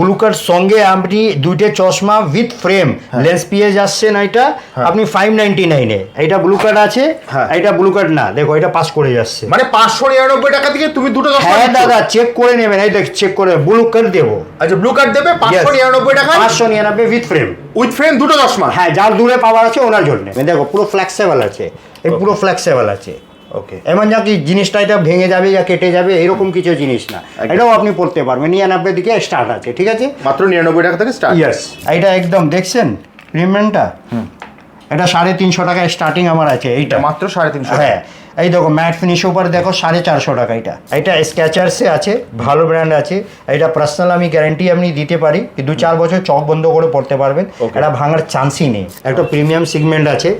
ব্লুকার সঙ্গে আপনি দুইটা চশমা উইথ ফ্রেম লেন্স পিয়ে যাচ্ছেন এটা আপনি ফাইভ নাইনটি নাইনে এটা ব্লু কার্ড আছে হ্যাঁ। এটা ব্লু কার্ড না। দেখো এটা পাস করে যাচ্ছে। মানে পাঁচশো নিরানব্বই টাকা থেকে তুমি দুটো চশমা হ্যাঁ দাদা চেক করে নেবেন। এই দেখ চেক করে ব্লু কার্ড দেবো। আচ্ছা ব্লু কার্ড দেবে পাঁচশো নিরানব্বই টাকা? পাঁচশো নিরানব্বই উইথ ফ্রেম উইথ ফ্রেম দুটো চশমা? হ্যাঁ যার দূরে পাওয়ার আছে ওনার জন্য। দেখো পুরো ফ্লেক্সিবল আছে। এই পুরো ফ্লেক্সিবল আছে। ওকে এমন যা কি জিনিসটা এটা ভেঙে যাবে বা কেটে যাবে এরকম কিছু জিনিস না। এটাও আপনি পড়তে পারবেন। নিরানব্বই দিকে স্টার্ট আছে ঠিক আছে? মাত্র নিরানব্বই টাকা থেকে স্টার্ট ইয়েস এটা একদম দেখছেন? প্রিমিয়ামটা এটা সাড়ে তিনশো টাকা স্টার্টিং আমার আছে এইটা। মাত্র সাড়ে তিনশো হ্যাঁ। এই দেখো ম্যাট ফিনিশ উপর দেখো সাড়ে চারশো টাকা এটা। এটা স্ক্যাচার্সে আছে ভালো ব্র্যান্ড আছে। এটা পার্সোনাল আমি গ্যারান্টি আপনি দিতে পারি কি দু চার বছর চক বন্ধ করে পড়তে পারবেন। এটা ভাঙার চান্সই নেই। একটা প্রিমিয়াম সিগমেন্ট আছে।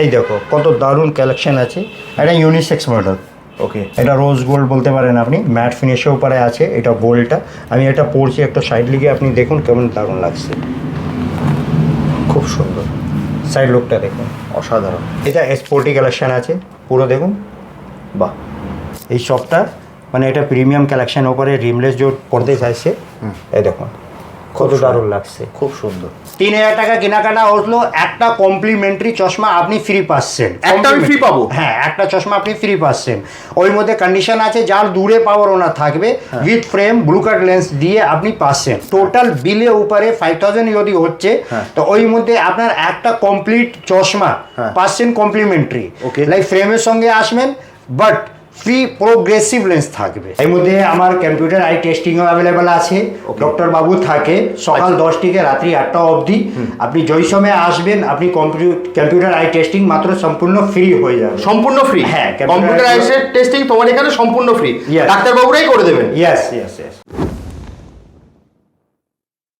এই দেখো কত দারুণ কালেকশন আছে। এটা ইউনিসেক্স মডেল ওকে এটা রোজ গোল্ড বলতে পারেন আপনি। ম্যাট ফিনিশের উপরে আছে এটা গোল্ডটা আমি এটা পরছি একটা সাইড লিগে আপনি দেখুন কেমন দারুণ লাগছে। খুব সুন্দর। সাইড লুকটা দেখুন। অসাধারণ। এটা স্পোর্টি কালেকশান আছে পুরো দেখুন। বাহ। এই শপটা মানে এটা প্রিমিয়াম কালেকশান ওপরে রিমলেস জোট পড়তে চাইছে। এই দেখুন। কত দারুণ লাগছে খুব সুন্দর তিন হাজার টাকা কেনাকাটা হলো একটা কমপ্লিমেন্টারি চশমা আপনি ফ্রি পাচ্ছেন একটা আমি free পাবো? হ্যাঁ একটা চশমা আপনি ফ্রি পাচ্ছেন ওই মধ্যে কন্ডিশন আছে যার দূরে পাওয়ার ওনার থাকবে। With frame blue cut lens দিয়ে আপনি পাচ্ছেন টোটাল বিলে উপরে ফাইভ থাউজেন্ড যদি হচ্ছে হ্যাঁ। তো ওই মধ্যে আপনার একটা কমপ্লিট চশমা হ্যাঁ। পাচ্ছেন কমপ্লিমেন্টারি. লাইক ফ্রেমের সঙ্গে আসবেন বাট ফ্রি প্রোগ্রেসিভ লেন্স থাকবে। এর মধ্যে আমার কম্পিউটার আই টেস্টিংও অ্যাভেলেবেল আছে। ডক্টর বাবু থাকে। সকাল দশ থেকে রাত্রি আটটা অবধি। আপনি যেই সময় আসবেন আপনি কম্পিউটার আই টেস্টিং মাত্র সম্পূর্ণ ফ্রি হয়ে যাবে। সম্পূর্ণ ফ্রি হ্যাঁ, কম্পিউটার আইসের টেস্টিং তোমার এখানে সম্পূর্ণ ফ্রি. ডাক্তারবাবুরাই করে দেবেন? ইয়েস ইয়েস ইয়েস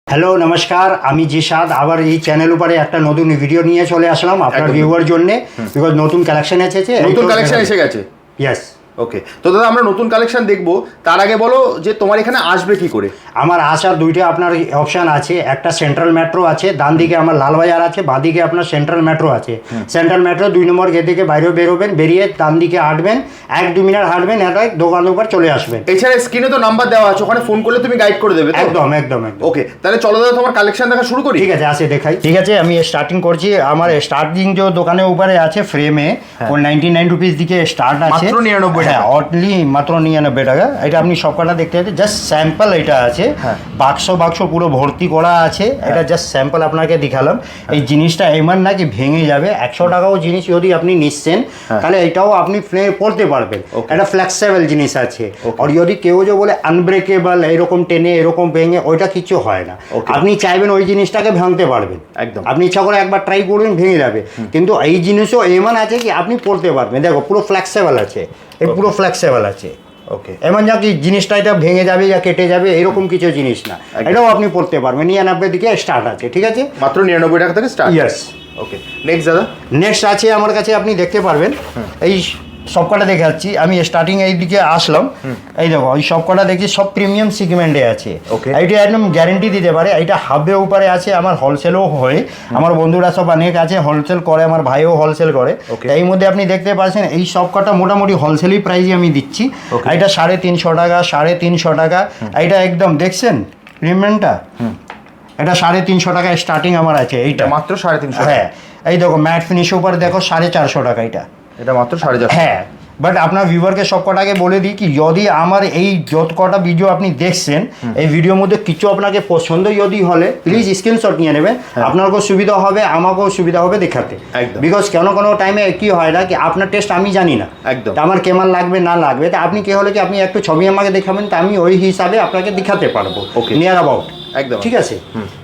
হ্যালো নমস্কার। আমি জি জিসাদ আবার এই চ্যানেল উপরে একটা নতুন ভিডিও নিয়ে চলে আসলাম আপনার। ভিউয়ার জন্য। বিকজ নতুন কালেকশন এসেছে। নতুন কালেকশন এসে গেছে। ইয়েস ওকে তো দাদা আমরা নতুন কালেকশন দেখব। তার আগে বলো যে তোমার এখানে আসবে কি করে? আমার আসার দুইটা আপনার অপশান আছে। একটা সেন্ট্রাল মেট্রো আছে ডান দিকে আমার লালবাজার আছে বাঁ দিকে আপনার সেন্ট্রাল মেট্রো আছে। সেন্ট্রাল মেট্রো দুই নম্বর গেট থেকে বাইরে বেরোবেন বেরিয়ে ডান দিকে হাঁটবেন এক দু মিনিট হাঁটবেন এটা দোকানের উপর চলে আসবেন। এছাড়া স্ক্রিনে তো নাম্বার দেওয়া আছে ওখানে ফোন করলে তুমি গাইড করে দেবে একদম একদম একদম। ওকে তাহলে চলো দাদা তোমার কালেকশন দেখা শুরু করি? ঠিক আছে আসে দেখাই। ঠিক আছে আমি স্টার্টিং করছি। আমার স্টার্টিং যে দোকানের উপরে আছে ফ্রেমে ও নাইনটি নাইন রুপিস দিকে স্টার্ট আছে। মাত্র 99 হ্যাঁ টাকা। অনলি মাত্র নিরানব্বই টাকা এটা আপনি সব কটা দেখতে পাচ্ছেন জাস্ট স্যাম্পল এটা আছে হ্যাঁ। বাক্স বাক্স পুরো ভর্তি করা আছে এটা জাস্ট স্যাম্পল আপনাকে দেখালাম। এই জিনিসটা এমন না কি ভেঙে যাবে একশো টাকাও জিনিস যদি আপনি নিচ্ছেন তাহলে এটাও আপনি পড়তে পারবেন. এটা ফ্লেক্সিবল জিনিস আছে. আর যদি কেউ যে বলে আনব্রেকেবল এরকম টেনে এরকম ভেঙে ওইটা কিছু হয় না। আপনি চাইবেন ওই জিনিসটাকে ভাঙতে পারবেন। একদম। আপনি ইচ্ছা করে একবার ট্রাই করবেন ভেঙে যাবে। কিন্তু এই জিনিসও এমন আছে কি আপনি পড়তে পারবেন। দেখো পুরো ফ্লেক্সিবল আছে। এই পুরো ফ্লেক্সিবল আছে। ওকে এমন যা কি জিনিসটা এটা ভেঙে যাবে বা কেটে যাবে এরকম কিছু জিনিস না। এটাও আপনি পড়তে পারবেন। নিরানব্বই দিকে স্টার্ট আছে ঠিক আছে? মাত্র নিরানব্বই টাকা থেকে স্টার্ট ইয়েস ওকে নেক্সট দাদা? নেক্সট আছে আমার কাছে আপনি দেখতে পারবেন। এই সবকটা দেখাচ্ছি আমি স্টার্টিং এই দিকে আসলাম। এই দেখো এই সবকটা দেখছি সব প্রিমিয়াম সিগমেন্টে আছে। এইটা একদম গ্যারেন্টি দিতে পারে। এটা হাবে উপরে আছে আমার হোলসেলও হয়। আমার বন্ধুরা সব অনেক আছে হোলসেল করে আমার ভাইও হোলসেল করে। এই মধ্যে আপনি দেখতে পাচ্ছেন এই সবকটা মোটামুটি হোলসেলই প্রাইসে আমি দিচ্ছি. এটা সাড়ে তিনশো টাকা সাড়ে তিনশো টাকা। এইটা একদম দেখছেন? প্রিমিয়ামটা এটা সাড়ে তিনশো টাকা স্টার্টিং আমার আছে এইটা। মাত্র সাড়ে তিনশো হ্যাঁ। এই দেখো ম্যাট ফিনিশ উপর দেখো সাড়ে চারশো টাকা এটা এটা মাত্র সাড়ে চারশো। হ্যাঁ বাট আপনার ভিউয়ারকে সব কটাকে বলে দিই কি যদি আমার এই যত কটা ভিডিও আপনি দেখছেন এই ভিডিওর মধ্যে কিছু আপনাকে পছন্দ যদি হলে প্লিজ স্ক্রিনশট নিয়ে নেবেন। আপনারকেও সুবিধা হবে আমাকেও সুবিধা হবে দেখাতে। একদম। বিকজ কেন কোনো টাইমে কি হয় না কি আপনার টেস্ট আমি জানি না। একদম। আমার কেমন লাগবে না লাগবে তা আপনি কি হলে কি আপনি একটু ছবি আমাকে দেখাবেন তা আমি ওই হিসাবে আপনাকে দেখাতে পারব। Okay. নিয়ার অ্যাবাউট একদম ঠিক আছে?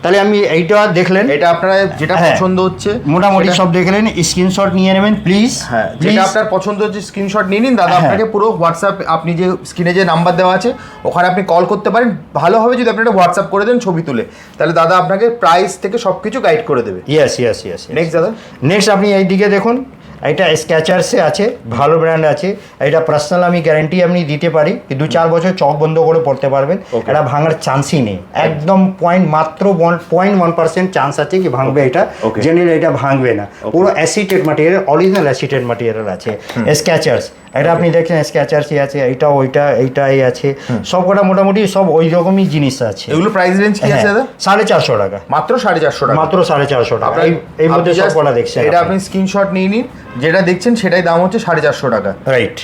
তাহলে আমি এইটা দেখলেন। এটা আপনারা যেটা হ্যাঁ। পছন্দ হচ্ছে মোটামুটি সব দেখলেন স্ক্রিনশট নিয়ে নেবেন প্লিজ হ্যাঁ যেটা আপনার পছন্দ হচ্ছে স্ক্রিনশট নিয়ে নিন। দাদা হ্যাঁ। আপনাকে পুরো হোয়াটসঅ্যাপ আপনি যে স্ক্রিনে যে নাম্বার দেওয়া আছে ওখানে আপনি কল করতে পারেন। ভালো হবে যদি আপনি একটা হোয়াটসঅ্যাপ করে দেন ছবি তুলে। তাহলে দাদা আপনাকে প্রাইস থেকে সব কিছু গাইড করে দেবে। ইয়েস ইয়েস ইয়েস নেক্সট দাদা। নেক্সট আপনি এই দিকে দেখুন। এটা স্ক্যাচার্সে আছে ভালো ব্র্যান্ড আছে। এটা পার্সোনাল আমি গ্যারান্টি আপনি দিতে পারি। দু চার বছর চক বন্ধ করে পড়তে পারবেন। এটা ভাঙার চান্সই নেই। একদম পয়েন্ট মাত্র পয়েন্ট ওয়ান পার্সেন্ট চান্স আছে কি ভাঙবে এটা। জেনারেল এটা ভাঙবে না। পুরো acetate material original acetate material আছে। স্ক্যাচার্স এটা আপনি দেখছেন স্ক্যাচার্সই আছে এইটা ওইটা এইটাই আছে। সব কটা মোটামুটি সব ওই রকমই জিনিস আছে। এগুলো প্রাইস রেঞ্জ কি আছে হ্যাঁ, দাদা? সাড়ে চারশো টাকা। মাত্র সাড়ে চারশো টাকা? মাত্র সাড়ে চারশো টাকা। এই- মধ্যে আপনি সব কটা দেখছেন এটা আপনি। স্ক্রিনশট নিয়ে নিন। যেটা দেখছেন সেটাই দাম হচ্ছে সাড়ে চারশো টাকা। রাইট.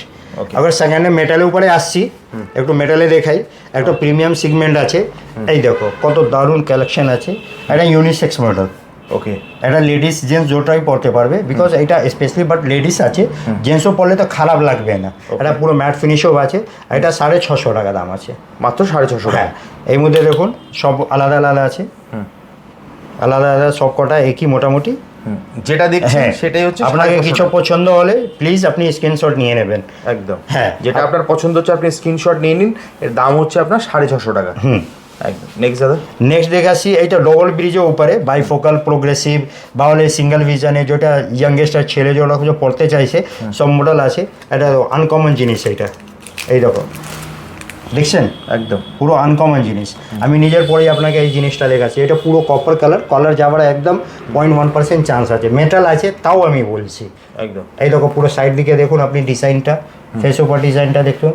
আবার সেকেন্ডে মেটালের উপরে আসছি। একটু মেটালে দেখাই। একটা প্রিমিয়াম সিগমেন্ট আছে। এই দেখো কত দারুণ কালেকশন আছে। এটা ইউনিসেক্স মডেল ওকে এটা লেডিস জেন্টস দুটোই পড়তে পারবে বিকজ এটা স্পেশালি বাট লেডিস আছে। জেন্টসও পড়লে তো খারাপ লাগবে না। এটা পুরো ম্যাট ফিনিশও আছে। এটা সাড়ে ছশো টাকা দাম আছে। মাত্র সাড়ে ছশো হ্যাঁ। টাকা এই মধ্যে দেখুন সব আলাদা আলাদা আছে। আলাদা আলাদা সব কটা একই মোটামুটি। যেটা দেখছেন হ্যাঁ। সেটাই হচ্ছে আপনাকে কিছু পছন্দ হলে প্লিজ আপনি স্ক্রিনশট নিয়ে নেবেন। একদম। হ্যাঁ। যেটা আপনার পছন্দ হচ্ছে আপনি স্ক্রিনশট নিয়ে নিন এর দাম হচ্ছে আপনার সাড়ে ছশো টাকা। হুম। একদম। নেক্সট দাদা। নেক্সট দেখাচ্ছি এইটা ডবল ব্রিজের উপরে বাইফোকাল প্রোগ্রেসিভ বা হলে সিঙ্গেল ভিজনে যেটা ইয়াংগেস্টার ছেলে কিছু পড়তে চাইছে সব মডেল আছে। এটা আনকমন জিনিস এটা এই দেখো। দেখছেন? একদম পুরো আনকমন জিনিস। আমি নিজের পরেই আপনাকে এই জিনিসটা দেখাচ্ছি এটা পুরো কপার কালার কালার যাওয়ার একদম পয়েন্ট ওয়ান পার্সেন্ট চান্স আছে। মেটাল আছে তাও আমি বলছি। একদম। এই দেখো পুরো সাইড দিকে দেখুন আপনি ডিজাইনটা ফেস ওভার ডিজাইনটা দেখুন।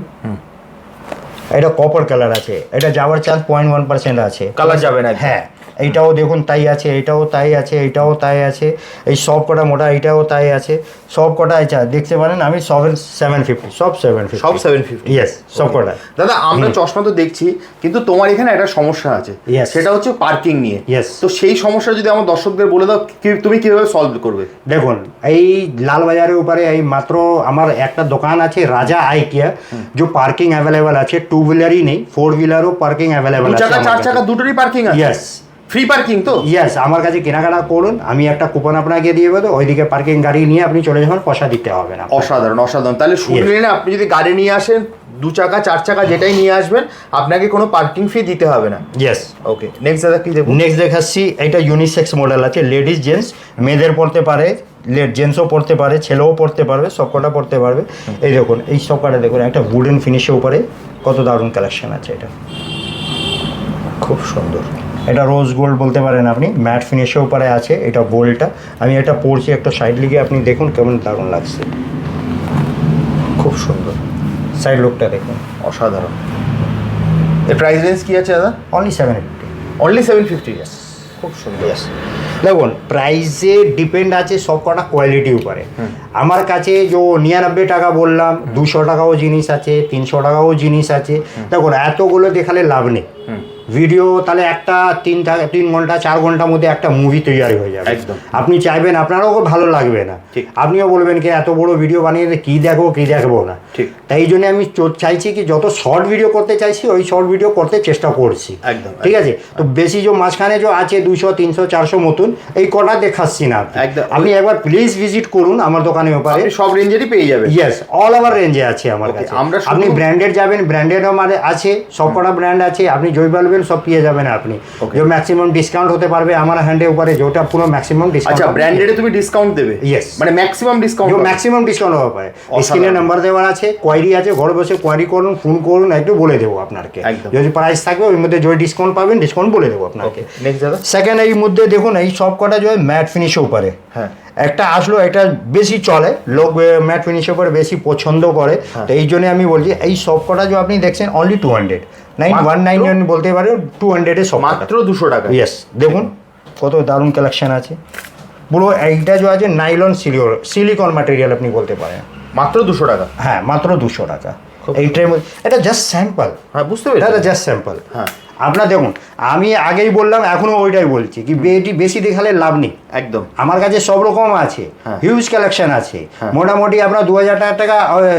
এটা কপার কালার আছে। এটা যাওয়ার চান্স পয়েন্ট ওয়ান পার্সেন্ট আছে। কালার যাবে না হ্যাঁ। এইটাও দেখুন তাই আছে এটাও তাই আছে এটাও তাই আছে এই সব কটা মোটা এটাও তাই আছে সব কটা আছে দেখতে পারেন আমি সেভেন সেভেন ফিফটি সব সেভেন ফিফটি সব সেভেন ফিফটি ইয়েস সব কটা দাদা আমরা চশমা তো দেখছি কিন্তু তোমার এখানে একটা সমস্যা আছে. সেটা হচ্ছে পার্কিং নিয়ে। Yes. তো সেই সমস্যা যদি আমার দর্শকদের বলে দাও তুমি কীভাবে সলভ করবে? দেখুন এই লালবাজারের উপরে এই মাত্র আমার একটা দোকান আছে রাজা আই কেয়ার যে পার্কিং অ্যাভেলেবেল আছে টু হুইলারই নেই ফোর হুইলারও পার্কিং অ্যাভেলেবেল আছে চার চাকা দুটোরই পার্কিং আছে? ইয়েস ফ্রি পার্কিং তো? ইয়েস আমার কাছে কেনাকাটা করুন আমি একটা কুপন আপনাকে দিয়ে দেবো ওইদিকে পার্কিং গাড়ি নিয়ে আপনি চলে যাবেন পয়সা দিতে হবে না অসাধারণ অসাধারণ। তাহলে শুনে Yes. আপনি যদি গাড়ি নিয়ে আসেন দু চাকা চার চাকা যেটাই নিয়ে আসবেন আপনাকে কোনো পার্কিং ফি দিতে হবে না। ইয়েস ওকে নেক্সট দাদা কি দেখুন? নেক্সট দেখাচ্ছি এটা ইউনিসেক্স মডেল আছে লেডিস জেন্টস মেয়েদের পড়তে পারে জেন্টসও পড়তে পারে ছেলেও পড়তে পারবে সব কটা পড়তে পারবে। এই দেখুন এই সব কটা দেখুন একটা উডেন ফিনিশের উপরে কত দারুণ কালেকশন আছে এটা। খুব সুন্দর। এটা রোজ গোল্ড বলতে পারেন আপনি। ম্যাট ফিনিশের উপরে আছে এটা গোল্ডটা আমি এটা পরছি একটা সাইড লিগে আপনি দেখুন কেমন দারুণ লাগছে। খুব সুন্দর। সাইড লুকটা দেখুন অসাধারণ। এর প্রাইস রেঞ্জ কি আছে দাদা? Only seven fifty only seven fifty yes খুব সুন্দর। Yes. দেখুন প্রাইসে ডিপেন্ড আছে সব কটা কোয়ালিটি উপরে আমার কাছে যে নিরানব্বই টাকা বললাম দুশো টাকাও জিনিস আছে তিনশো টাকাও জিনিস আছে। দেখুন এতগুলো দেখালে লাভ নেই। ভিডিও তাহলে একটা তিন তিন ঘণ্টা চার ঘণ্টার মধ্যে একটা মুভি তৈরি হয়ে যাবে। একদম। আপনি চাইবেন আপনারও ভালো লাগবে না। আপনিও বলবেন কি এত বড় ভিডিও বানিয়ে কি দেখব কি দেখব না? ঠিক। তাই জন্য আমি চাইছি কি যত শর্ট ভিডিও করতে চাইছি ওই শর্ট ভিডিও করতে চেষ্টা করছি। একদম, ঠিক আছে? তো বেশি যে মাঝখানে যে আছে দুশো তিনশো চারশো মতন এই কটা দেখাচ্ছি না। একদম। আপনি একবার প্লিজ ভিজিট করুন আমার দোকানের ব্যাপারে। সব রেঞ্জেরই পেয়ে যাবেন। ইয়েস অল ওভার রেঞ্জে আছে আমার কাছে। আমরা আপনি ব্র্যান্ডেড যাবেন ব্র্যান্ডেড আমার আছে সব কটা ব্র্যান্ড আছে আপনি জয় পারবেন সব পেয়ে যাবেন আপনি। যে ম্যাক্সিমাম ডিসকাউন্ট হতে পারবে আমার হ্যান্ডে উপরে যেটা পুরো ম্যাক্সিমাম ডিসকাউন্ট আচ্ছা ব্র্যান্ডেডে তুমি ডিসকাউন্ট দেবে? Yes. মানে ম্যাক্সিমাম ডিসকাউন্ট ম্যাক্সিমাম ডিসকাউন্ট হতে পারে স্ক্রিনে নাম্বার দেওয়া আছে কোয়ারি আছে ঘরে বসে কোয়ারি করুন ফোন করুন একটু বলে দেবো আপনাকে। যদি প্রাইস থাকবে ওর মধ্যে যে ডিসকাউন্ট পাবেন ডিসকাউন্ট বলে দেবো আপনাকে। সেকেন্ড এই মধ্যে দেখুন এই সব কটা যে ম্যাট ফিনিশের উপরে। হ্যাঁ। একটা আসলো এটা বেশি চলে লোক ম্যাট ফিনিশের উপরে বেশি পছন্দ করে। হ্যাঁ। তো এই জন্য আমি বলছি এই সব কটা যে আপনি দেখছেন only two hundred nine one nine বলতে পারেন টু হান্ড্রেডে মাত্র দুশো টাকা। ইয়েস দেখুন। কত দারুণ কালেকশন আছে। পুরো এইটা যে আছে নাইলন সিলিওর সিলিকন ম্যাটেরিয়াল আপনি বলতে পারেন। মাত্র দুশো টাকা। হ্যাঁ মাত্র দুশো টাকা। খুব এইটার এটা জাস্ট স্যাম্পল হ্যাঁ বুঝতে এটা পেরেছি জাস্ট স্যাম্পল হ্যাঁ। আপনার দেখুন আমি আগেই বললাম এখনও ওইটাই বলছি কি বেটি বেশি দেখালে লাভ নেই। একদম। আমার কাছে সব রকম আছে হ্যাঁ। হিউজ কালেকশন আছে। হ্যাঁ। মোটামুটি আপনার দু হাজার টাকা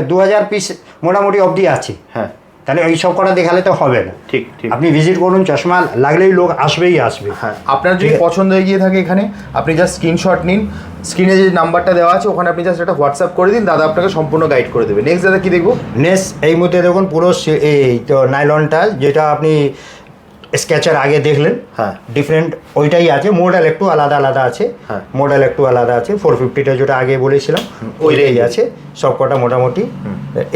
দু হাজার পিস মোটামুটি অবধি আছে। হ্যাঁ। তাহলে এই সব কটা দেখালে তো হবে না। ঠিক ঠিক। আপনি ভিজিট করুন চশমা লাগলেই লোক আসবেই আসবে। হ্যাঁ আপনার যদি পছন্দ হয়ে গিয়ে থাকে এখানে আপনি জাস্ট স্ক্রিনশট নিন। স্ক্রিনে যে নাম্বারটা দেওয়া আছে ওখানে আপনি জাস্ট একটা হোয়াটসঅ্যাপ করে দিন দাদা আপনাকে সম্পূর্ণ গাইড করে দেবে। নেক্সট দাদা কী দেখব? নেক্সট এই মুহূর্তে দেখুন পুরো সে- এই তো নাইলনটা যেটা আপনি স্কেচার আগে দেখলেন। হ্যাঁ। ডিফারেন্ট ওইটাই আছে মডেল একটু আলাদা আলাদা আছে হ্যাঁ। মডেল একটু আলাদা আছে ফোর ফিফটিটা যেটা আগে বলেছিলাম ওইটাই আছে সব কটা মোটামুটি।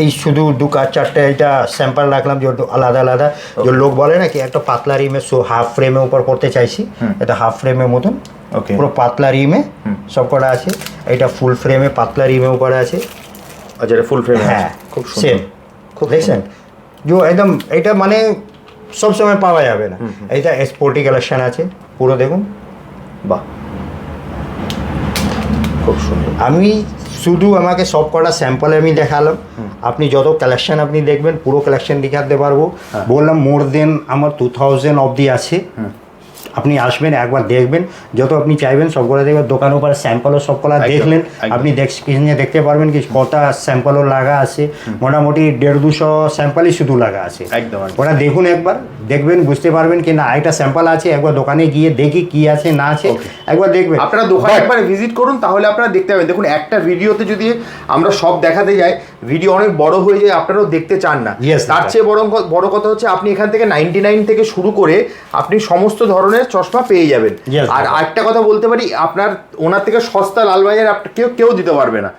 এই শুধু দু কাজ চারটে এটা স্যাম্পল রাখলাম যে আলাদা আলাদা। যে লোক বলে না কি একটা পাতলা রিমে হাফ ফ্রেমে উপর করতে চাইছি এটা হাফ ফ্রেমের মতন। Okay. পুরো পাতলা রিমে সব কটা আছে এটা ফুল ফ্রেমে পাতলা রিমে উপরে আছে। আচ্ছা এটা ফুল ফ্রেম হ্যাঁ খুব সেম খুব দেখছেন? যে একদম এটা মানে সব সময় পাওয়া যাবে না। এইটা স্পোর্টি কালেকশন আছে পুরো দেখুন। বাহ। খুব সুন্দর। আমি শুধু আমাকে সব কটা স্যাম্পল আমি দেখালাম। আপনি যত কালেকশন আপনি দেখবেন পুরো কালেকশন দেখাতে পারব। হ্যাঁ। বললাম মোর দেন আমার টু থাউজেন্ড অবধি আছে। আপনি আসবেন একবার দেখবেন। যত আপনি চাইবেন সবগুলো দেখবেন। দোকান উপর স্যাম্পলও সবগুলো একদম, দেখলেন। আপনি স্ক্রিনে দেখতে পারবেন কি কটা স্যাম্পলও লাগা আছে। মোটামুটি দেড় দুশো স্যাম্পলই শুধু লাগা আছে। একদম। ওটা দেখুন একবার দেখবেন বুঝতে পারবেন কি না এটা স্যাম্পল আছে একবার দোকানে গিয়ে দেখি কি আছে না আছে একবার দেখবেন। আপনারা দোকানে একবার ভিজিট করুন তাহলে আপনারা দেখতে পাবেন। দেখুন একটা ভিডিওতে যদি আমরা সব দেখাতে যাই ভিডিও অনেক বড় হয়ে যায় আপনারাও দেখতে চান না। তার চেয়ে বড় বড় কথা হচ্ছে আপনি এখান থেকে নাইনটি নাইন থেকে শুরু করে আপনি সমস্ত ধরনের চশমা পেয়ে যাবেন। আর একটা কথা বলতে পারি আপনার ওনার থেকে সস্তা লালবাজার কেউ কেউ দিতে পারবে না।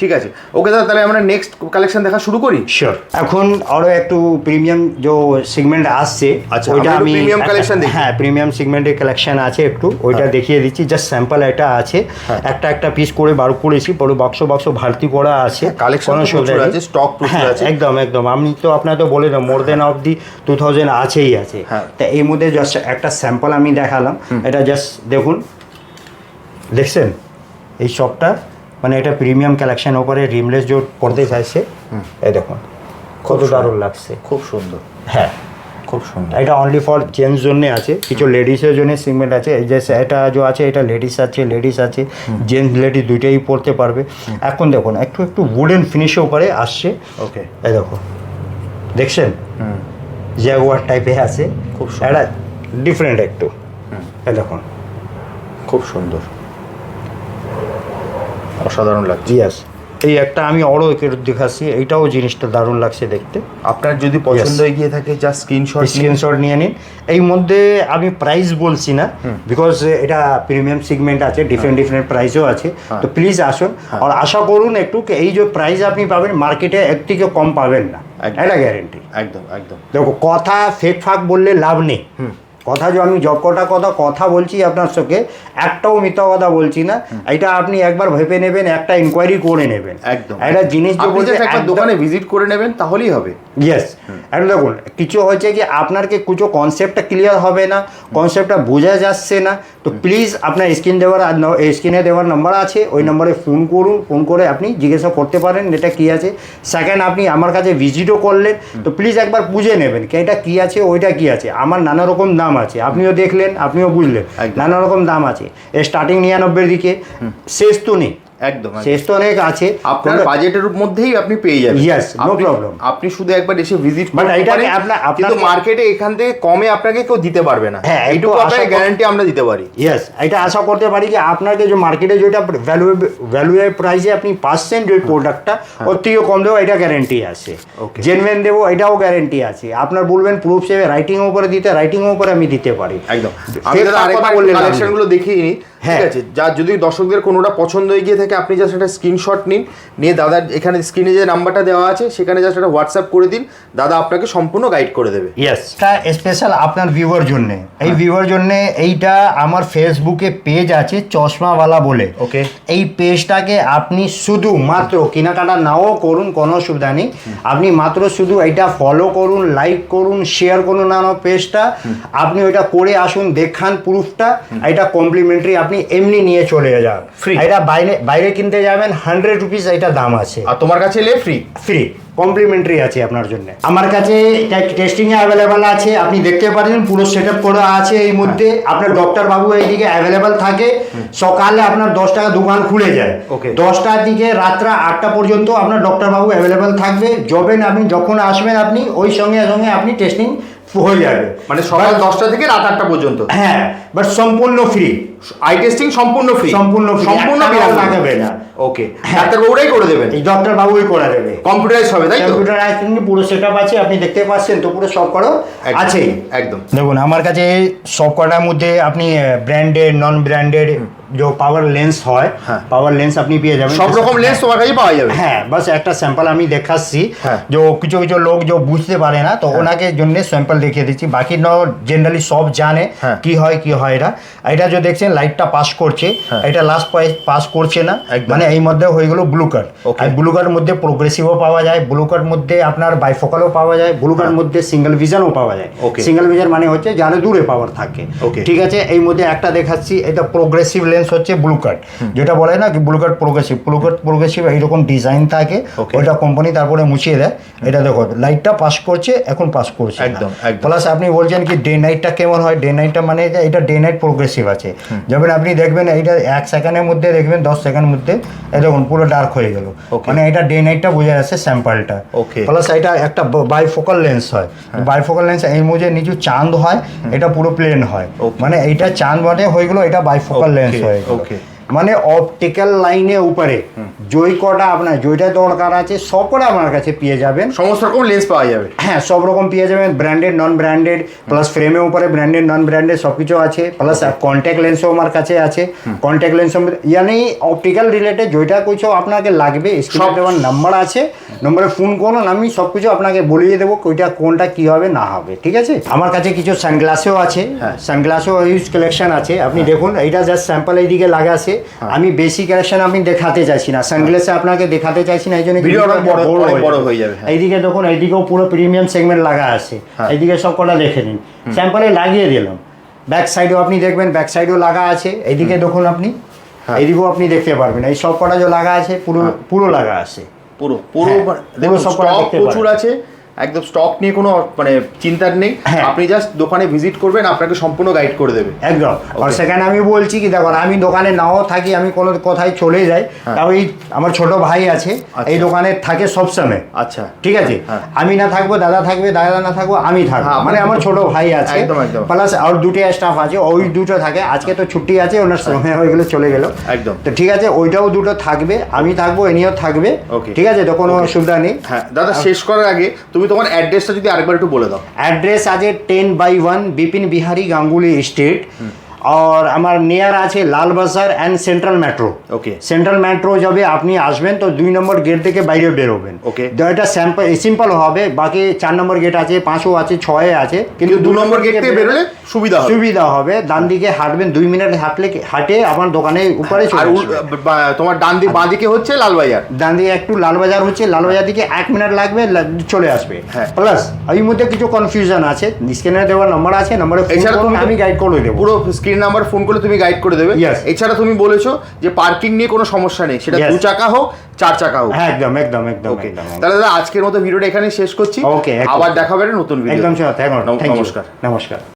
ঠিক আছে? ওকে দাদা তাহলে আমরা নেক্সট কালেকশন দেখা শুরু করি? শিওর এখন আরও একটু প্রিমিয়াম যে সেগমেন্ট আসছে আচ্ছা, আমরা একটু premium collection দেখি। হ্যাঁ প্রিমিয়াম সেগমেন্টের কালেকশন আছে একটু ওইটা দেখিয়ে দিচ্ছি জাস্ট স্যাম্পল এটা আছে। হ্যাঁ। একটা একটা পিস করে বার করেছি পুরো বাক্স বাক্স ভর্তি করা আছে। কালেকশন কোনো প্রচুর আছে, স্টক প্রচুর হ্যাঁ, আছে। একদম একদম। আমি তো আপনার তো বলে দাও more than off the two thousand আছেই আছে। হ্যাঁ। তা এই মধ্যে জাস্ট একটা স্যাম্পল আমি দেখালাম। এটা জাস্ট দেখুন। দেখছেন? এই শপটা মানে এটা প্রিমিয়াম কালেকশন ওপরে রিমলেস জোট পড়তে চাইছে। এই দেখুন কত দারুণ লাগছে। খুব সুন্দর। হ্যাঁ। খুব সুন্দর। এটা অনলি ফর জেন্টস জন্য আছে কিছু লেডিসের জন্য সিগমেন্ট আছে। এই যে এটা যে আছে এটা লেডিস আছে লেডিস আছে। জেন্টস লেডিস দুইটাই পড়তে পারবে। এখন দেখুন একটু একটু উডেন ফিনিশের উপরে আসছে। ওকে এই দেখো দেখছেন? জ্যাগুয়ার টাইপে আছে। খুব সুন্দর। এটা ডিফারেন্ট একটু দেখুন। খুব সুন্দর। অসাধারণ লাগছে। ইয়াস এই একটা আমি আরও একে দেখাচ্ছি। এইটাও জিনিসটা দারুণ লাগছে দেখতে। আপনার যদি পছন্দ হয়ে গিয়ে থাকে যা স্ক্রিনশট স্ক্রিনশট নিয়ে নিন। এই মধ্যে আমি প্রাইস বলছি না বিকজ এটা প্রিমিয়াম সিগমেন্ট আছে ডিফারেন্ট ডিফারেন্ট প্রাইসও আছে। তো প্লিজ আসুন। আর আশা করুন একটু এই যে প্রাইস আপনি পাবেন মার্কেটে এর থেকে কম পাবেন না। এটা গ্যারেন্টি একদম একদম। দেখো কথা ফেক ফাক বললে লাভ নেই। কথা যে আমি যকটা কটা কথা কথা বলছি আপনার সঙ্গে একটাও মিথ্যা কথা বলছি না। এটা আপনি একবার ভেবে নেবেন একটা ইনকোয়ারি করে নেবেন। একদম। একটা জিনিস দোকানে ভিজিট করে নেবেন তাহলেই হবে। ইয়েস এখন দেখুন কিছু হয়েছে কি আপনার কি কিছু কনসেপ্টটা ক্লিয়ার হবে না কনসেপ্টটা বোঝা যাচ্ছে না তো প্লিজ আপনার স্ক্রিন দেওয়ার স্ক্রিনে দেওয়ার নাম্বার আছে ওই নম্বরে ফোন করুন ফোন করে আপনি জিজ্ঞাসা করতে পারেন এটা কী আছে। সেকেন্ড আপনি আমার কাছে ভিজিটও করলেন তো প্লিজ একবার বুঝে নেবেন কি এটা কী আছে ওইটা কী আছে। আমার নানা রকম দাম আছে আপনিও দেখলেন আপনিও বুঝলেন। নানা রকম দাম আছে। স্টার্টিং নিরানব্বই দিকে শেষ তো নেই। একদম। শেষ তো অনেক আছে। আপনার বাজেটের মধ্যেই আপনি পেয়ে যাবেন। No আপনি- problem. আপনি শুধু একবার এসে ভিজিট আপনার- আপনার- কিন্তু মার্কেটে এখান থেকে কমে আপনাকে কেউ দিতে পারবে না। হ্যাঁ, এইটুকু আপনাকে গ্যারান্টি আমরা দিতে পারি। ইয়েস এটা আশা করতে পারি যে আপনাকে যে মার্কেটে যেটা ভ্যালু ভ্যালুয়ের প্রাইসে আপনি পাচ্ছেন যে প্রোডাক্টটা ওর থেকেও কম দেবো এটা গ্যারেন্টি আছে. জেনুইন দেবো এটাও গ্যারেন্টি আছে। আপনার বলবেন প্রুফ সেবে রাইটিং উপরে দিতে রাইটিং উপরে আমি দিতে পারি। একদম। আমি আরেকবার লাভ নিই ঠিক হ্যাঁ। আছে? যা যদি দর্শকদের কোনোটা পছন্দ হয়ে গিয়ে থাকে আপনি জাস্ট একটা স্ক্রিনশট নিন নিয়ে দাদার এখানে স্ক্রিনে যে নাম্বারটা দেওয়া আছে সেখানে জাস্ট একটা হোয়াটসঅ্যাপ করে দিন দাদা আপনাকে সম্পূর্ণ গাইড করে দেবে। ইয়েস এটা স্পেশাল আপনার ভিউয়ার জন্য। এই হ্যাঁ। ভিউয়ার জন্য এইটা আমার ফেসবুকে পেজ আছে চশমাওয়ালা বলে। ওকে এই পেজটাকে আপনি শুধু মাত্র কেনাকাটা নাও করুন কোনো অসুবিধা নেই। আপনি মাত্র শুধু এটা ফলো করুন লাইক করুন শেয়ার করুন না পেজটা আপনি ওইটা করে আসুন দেখান প্রুফটা এটা কমপ্লিমেন্টারি আপনি এমনি নিয়ে চলে যান। ফ্রি এটা বাইরে বাইরে কিনতে যাবেন হান্ড্রেড রুপিস এটা দাম আছে। আর তোমার কাছে এলে ফ্রি ফ্রি কমপ্লিমেন্টারি আছে আপনার জন্য। আমার কাছে টেস্টিং অ্যাভেলেবেল আছে আপনি দেখতে পারেন পুরো সেট আপ করা আছে এই মধ্যে আপনার ডক্টর বাবু এইদিকে অ্যাভেলেবেল থাকে। সকালে আপনার দশ টাকা দোকান খুলে যায়। ওকে দশটার দিকে রাত্রা আটটা পর্যন্ত আপনার ডক্টর বাবু অ্যাভেলেবেল থাকবে। জবেন আপনি যখন আসবেন আপনি ওই সঙ্গে সঙ্গে আপনি টেস্টিং হয়ে যাবে। মানে সকাল দশটা থেকে রাত আটটা পর্যন্ত? হ্যাঁ বাট সম্পূর্ণ ফ্রি আই টেস্টিং সম্পূর্ণ ফ্রি সম্পূর্ণ সম্পূর্ণ বিনামূল্যে। লাগাবে না। ওকে হ্যাঁ। ডাক্তারবাবুরাই করে দেবেন। এই ডক্টর বাবুই করে দেবে। কম্পিউটারাইজ হবে তাই তো? কম্পিউটার পুরো সেট আছে আপনি দেখতে পাচ্ছেন তো পুরো সব করো আছেই। একদম। দেখুন আমার কাছে সব কটার মধ্যে আপনি ব্র্যান্ডেড নন ব্র্যান্ডেড যে পাওয়ার লেন্স হয় হ্যাঁ। পাওয়ার লেন্স আপনি পেয়ে যাবেন। সব রকম লেন্স তোমার কাছে পাওয়া যাবে। হ্যাঁ বাস একটা স্যাম্পল আমি দেখাচ্ছি। হ্যাঁ। যে কিছু কিছু লোক যে বুঝতে পারে না তো ওনাকে জন্য স্যাম্পল দেখিয়ে দিচ্ছি। বাকি ন জেনারেলি সব জানে হ্যাঁ। কি হয় কি হয় এটা এটা যে দেখছেন লাইটটা পাস করছে। হ্যাঁ। এটা লাস্ট পাস করছে না। মানে এই মধ্যে হয়ে গেল ব্লু কার্ড আর ব্লু কার্ড মধ্যে প্রোগ্রেসিভও পাওয়া যায় ব্লু কার্ড মধ্যে আপনার বাইফোকালও পাওয়া যায় ব্লু কার্ড মধ্যে সিঙ্গেল ভিশনও পাওয়া যায়। হ্যাঁ। সিঙ্গেল ভিশন মানে হচ্ছে যারা দূরে পাওয়ার থাকে। ঠিক আছে? এই মধ্যে একটা দেখাচ্ছি এটা প্রোগ্রেসিভ লেন্স হচ্ছে ব্লু কার্ড যেটা বলে না কি blue cut progressive blue cut progressive এইরকম ডিজাইন থাকে। ওইটা কোম্পানি তারপরে মুছিয়ে দেয়। এটা দেখো লাইটটা পাস করছে এখন পাস করছে একদম, একদম। প্লাস আপনি বলছেন কি ডে নাইটটা কেমন হয়? ডে নাইটটা মানে এটা ডে নাইট প্রোগ্রেসিভ আছে। যেমন আপনি দেখবেন এইটা এক সেকেন্ডের মধ্যে দেখবেন দশ সেকেন্ডের মধ্যে এই দেখুন পুরো ডার্ক হয়ে গেল. মানে এটা ডে নাইটটা বোঝা যাচ্ছে স্যাম্পলটা ওকে প্লাস এটা একটা বাইফোকাল লেন্স হয়। বাইফোকাল লেন্স এই মধ্যে নিচু চাঁদ হয় এটা পুরো প্লেন হয়। মানে এইটা চাঁদ মানে হয়ে গেলো এটা বাইফোকাল লেন্স হয় গেলো। okay. মানে অপটিক্যাল লাইনে উপরে। জয় কটা আপনার জয়টা দরকার আছে সব কটা আমার কাছে পেয়ে যাবেন। সমস্ত রকম লেন্স পাওয়া যাবে। হ্যাঁ সব রকম পেয়ে যাবেন ব্র্যান্ডেড নন ব্র্যান্ডেড প্লাস ফ্রেমের উপরে ব্র্যান্ডেড নন ব্র্যান্ডেড সব কিছু আছে প্লাস কন্ট্যাক্ট লেন্সও আমার কাছে আছে। কন্ট্যাক্ট লেন্স ইয়ানি অপটিক্যাল রিলেটেড যেটা কিছু আপনাকে লাগবে স্ক্রিনে দেওয়ার নাম্বার আছে। নম্বরে ফোন করুন আমি সব কিছু আপনাকে বলিয়ে দেবো ওইটা কোনটা কী হবে না হবে ঠিক আছে? আমার কাছে কিছু সানগ্লাসও আছে। হ্যাঁ। সানগ্লাসও ইউজ কালেকশন আছে। আপনি দেখুন এইটা জাস্ট স্যাম্পল এইদিকে লাগা আছে। হ্যাঁ। আমি বেশি কালেকশন আমি দেখাতে চাইছি না। সানগ্লাসে আপনাকে দেখাতে চাইছি না এই জন্য বড়- হয়ে যাবে, হ্যাঁ। এইদিকে দেখুন এইদিকেও পুরো প্রিমিয়াম সেগমেন্ট লাগা আছে। হ্যাঁ। এইদিকে সব কটা দেখে নিন। স্যাম্পলে লাগিয়ে দিলাম। ব্যাক সাইডেও আপনি দেখবেন ব্যাক সাইডেও লাগা আছে। এইদিকে দেখুন আপনি হ্যাঁ। এইদিকেও আপনি দেখতে পারবেন। এই সব কটা যে লাগা আছে পুরো পুরো লাগা আছে। পুরো পুরো হ্যাঁ, পুরো দেখুন সব কটা প্রচুর আছে। একদম স্টক নিয়ে কোনো মানে চিন্তার নেই। হ্যাঁ। আপনি জাস্ট দোকানে ভিজিট করবেন আপনাকে সম্পূর্ণ গাইড করে দেবে। একদম। আর সেখানে আমি বলছি কি দেখো আমি দোকানে নাও থাকি আমি কোনো কোথায় চলে যাই। তাও এই আমার ছোট ভাই আছে আচ্ছা। এই দোকানে থাকে সবসময় আচ্ছা। ঠিক আছে? হ্যাঁ। আমি না থাকব দাদা থাকবে দাদা না থাকব আমি থাকব। হ্যাঁ, মানে আমার ছোট ভাই আছে। প্লাস আর দুটো স্টাফ আছে ওই দুটো থাকে। আজকে তো ছুটি আছে ওনার সময় হয়ে গেলে চলে গেল। একদম। তো ঠিক আছে ওইটাও দুটো থাকবে আমি থাকব এনিও থাকবে. ঠিক আছে তো কোনো অসুবিধা নেই। হ্যাঁ দাদা শেষ করার আগে তুমি তোমার অ্যাড্রেসটা যদি আরেকবার একটু বলে দাও। অ্যাড্রেস আছে ten by one Bipin Bihari Ganguly street আর আমার নিয়ার আছে Lalbazar and central metro okay central metro যাবে আপনি আসবেন তো দুই নম্বর গেট থেকে বাইরে বেরোবেন ওকে এটা স্যাম্পল সিম্পল হবে বাকি চার নম্বর গেট আছে পাঁচও আছে ছয়ে আছে কিন্তু দু নম্বর গেট থেকে বেরোলে সুবিধা সুবিধা হবে ডান দিকে হাঁটবেন দুই মিনিট হাঁটলে হাঁটে আমার দোকানের উপরে তোমার ডান দিক বাঁ দিকে হচ্ছে লালবাজার ডান দিকে একটু লালবাজার হচ্ছে লালবাজার দিকে এক মিনিট লাগবে চলে আসবে। হ্যাঁ। প্লাস এই মধ্যে কিছু কনফিউশন আছে স্ক্রিনে দেওয়ার নম্বর আছে নম্বরে আমি গাইড করে দেবো। পুরো স্ক্রিন নাম্বার ফোন করলে তুমি গাইড করে দেবে। এছাড়া তুমি বলেছ যে পার্কিং নিয়ে কোনো সমস্যা নেই সেটা দু চাকা হোক চার চাকা হোক। হ্যাঁ একদম একদম একদম ওকে। তাহলে দাদা আজকের মতো ভিডিওটা এখানে শেষ করছি। আবার দেখা হবে নতুন ভিডিও একদম নমস্কার। নমস্কার।